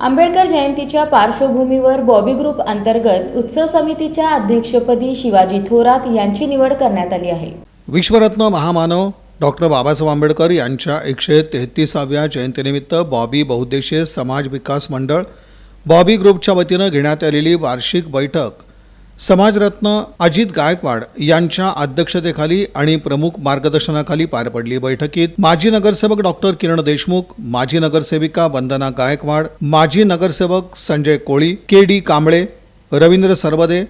आंबेडकर जयंतीच्या पार्श्वभूमीवर बॉबी ग्रुप अंतर्गत उत्सव समितीच्या अध्यक्षपदी शिवाजी थोरात यांची निवड करण्यात आली आहे. विश्वरत्न महामानव डॉक्टर बाबासाहेब आंबेडकर यांच्या एकशे तेहतीसाव्या जयंतीनिमित्त बॉबी बहुद्देशीय समाज विकास मंडळ बॉबी ग्रुपच्या वतीनं घेण्यात आलेली वार्षिक बैठक समाजरत्न अजित गायकवाड यांच्या अध्यक्षतेखाली आणि प्रमुख मार्गदर्शनाखाली पार पडली बैठकीत माजी नगरसेवक डॉक्टर किरण देशमुख माजी नगरसेविका वंदना गायकवाड माजी नगरसेवक संजय कोळी के डी कांबळे रवींद्र सरवदे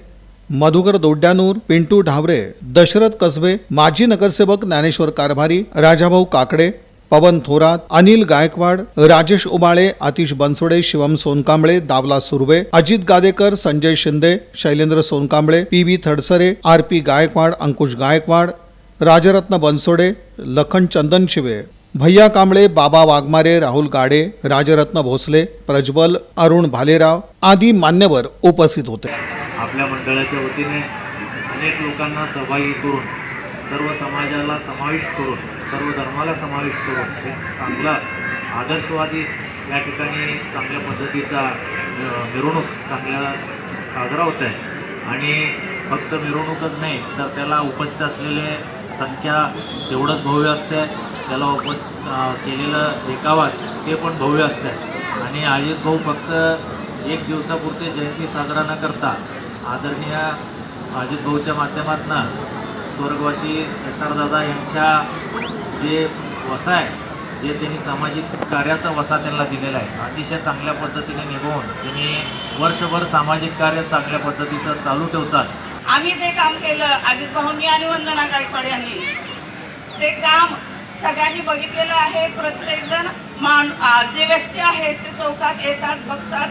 मधुकर दोड्यानूर पिंटू ढावरे दशरथ कसबे माजी नगरसेवक ज्ञानेश्वर कारभारी राजाभाऊ काकडे पवन थोरात अनिल गायकवाड राजेश उमाळे Atish Bansode Shivam Sonkamble Dawla Surve Ajit Gadekar Sanjay Shinde Shailendra Sonkamble P V Thadsare R P Gaikwad Ankush Gaikwad Rajratna Bansode Lakhan Chandan Shive Bhaiya Kamble बाबा वाघमारे राहुल गाडे राजरत्न भोसले प्रज्वल अरुण भालेराव आदी मान्यवर उपस्थित होते. आपल्या मंडळाच्या वतीने अनेक लोकांना सहभागी करून सर्व समाजाला समाविष्ट करून सर्व धर्माला समाविष्ट करून एक चांगला आदर्शवादी या ठिकाणी चांगल्या पद्धतीचा मिरवणूक चांगल्या साजरा होत आहे आणि फक्त मिरवणूकच नाही तर त्याला उपस्थित असलेले संख्या तेवढंच भव्य असते त्याला उप केलेलं देखावा ते पण भव्य असते आणि अजित भाऊ फक्त एक दिवसापुरते जयंती साजरा न करता आदरणीय अजित भाऊच्या माध्यमातून स्वर्गवासी एस आर दादा यांच्या जे वसा आहे जे त्यांनी सामाजिक कार्याचा वसा त्यांना दिलेला आहे अतिशय चांगल्या पद्धतीने निभवून त्यांनी वर्षभर सामाजिक कार्य चांगल्या पद्धतीचं चालू ठेवतात. आम्ही जे काम केलं अजित भाऊंनी आणि वंदना गायकवाड यांनी ते काम सगळ्यांनी बघितलेलं आहे. प्रत्येकजण मान जे व्यक्ती आहेत ते चौकात येतात बघतात.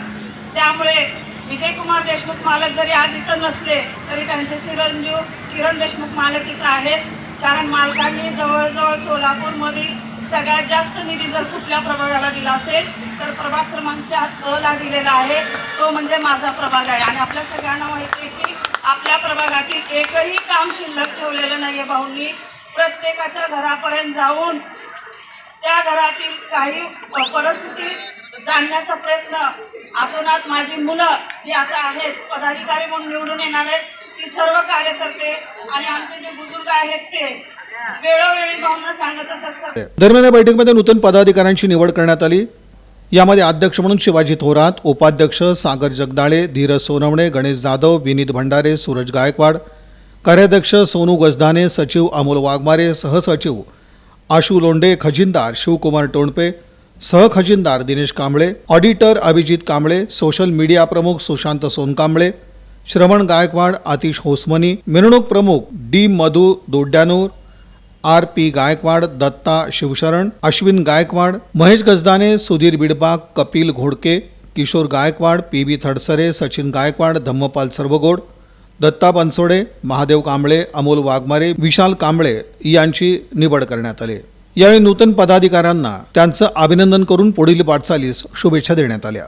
त्यामुळे विजयकुमार देशमुख मालक जरी आज इथं नसले तरी त्यांचे चिरंजीव किरण देशमुख मालक इथं आहेत. कारण मालकांनी जवळजवळ सोलापूरमधील सगळ्यात जास्त निधी जर कुठल्या प्रभागाला दिला असेल तर प्रभाग क्रमांक अला अ ला दिलेला आहे. तो म्हणजे माझा प्रभाग आहे. आणि आपल्या सगळ्यांना माहिती आहे की आपल्या प्रभागातील एकही काम शिल्लक ठेवलेलं नाही आहे भाऊंनी. प्रत्येकाच्या घरापर्यंत जाऊन त्या घरातील काही परिस्थिती जाणण्याचा प्रयत्न. आतोनात माझी मुलं जी आता आहेत पदाधिकारी म्हणून निवडून येणार आहेत ती सर्व कार्यकर्ते आणि आमचे जे बुजुर्ग आहेत ते वेळोवेळी भाऊंना सांगतच असतात. दरम्यान या बैठकीमध्ये नूतन पदाधिकाऱ्यांची निवड करण्यात आली. यामध्ये अध्यक्ष म्हणून शिवाजी थोरात उपाध्यक्ष सागर जगदाळे धीरज सोनवणे गणेश जाधव विनीत भंडारे सूरज गायकवाड कार्याध्यक्ष सोनू गजदाने सचिव अमोल वाघमारे सहसचिव आशू लोंडे खजिनदार Shivkumar Tonpe सहखजिनदार Dinesh Kamble auditor Abhijit Kamble social media प्रमुख सुशांत सोनकांबळे श्रवण गायकवाड आतिश होसमनी मिरवणूक प्रमुख D Madhu Dodyanur R P Gaikwad Datta Shivsharan Ashwin Gaikwad Mahesh Gajdane Sudhir Bidbag Kapil Ghodke Kishor Gaikwad P B Thadsare Sachin Gaikwad Dhammapal Sarvagod Datta Bansode Mahadev Kamble Amol Waghmare Vishal Kamble यांची निवड करण्यात आली. यावेळी नूतन पदाधिकाऱ्यांना त्यांचं अभिनंदन करून पुढील वाटचालीस शुभेच्छा देण्यात आल्या.